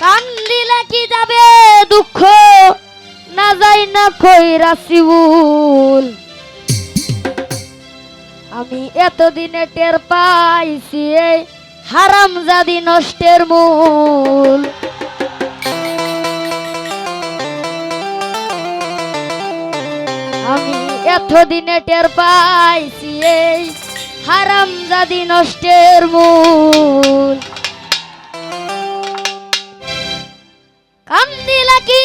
কান্দিলে কি যাবে দুঃখ? না যাই না কই রাসিউল আমি এতদিনে টের পাইছি এই হারাম জাদি নষ্টের মূল। আমি এতদিনে টের পাইছি এই হারাম জাদি নষ্টের মূল। নীলাকি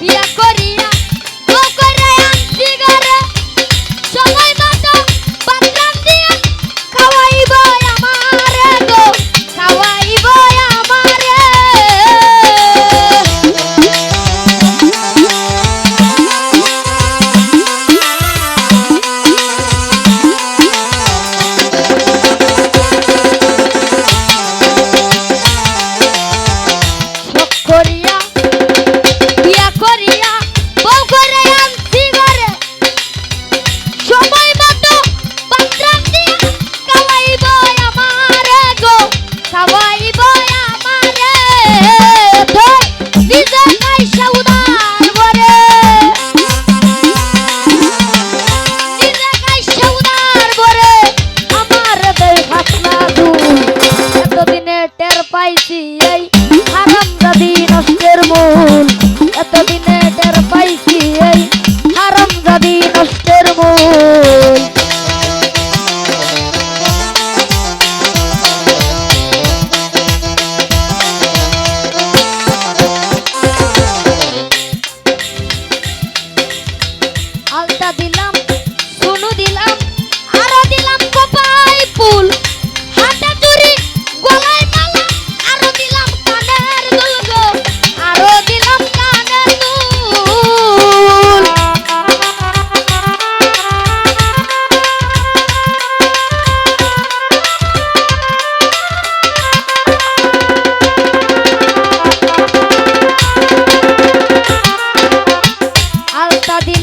বিয়া করিয়া давай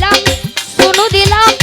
দিলাম শুনু দিলাম।